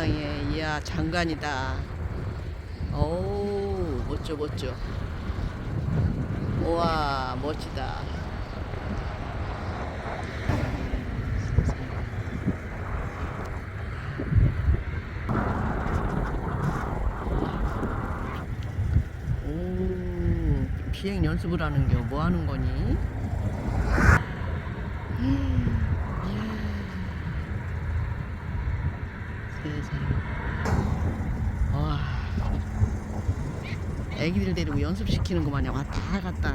이야 장관이다. 오 멋져 멋져. 우와 멋지다. 오 비행 연습을 하는 게 뭐 하는 거니? 세상에. 와. 애기들 데리고 연습시키는 거 마냥 왔다 갔다.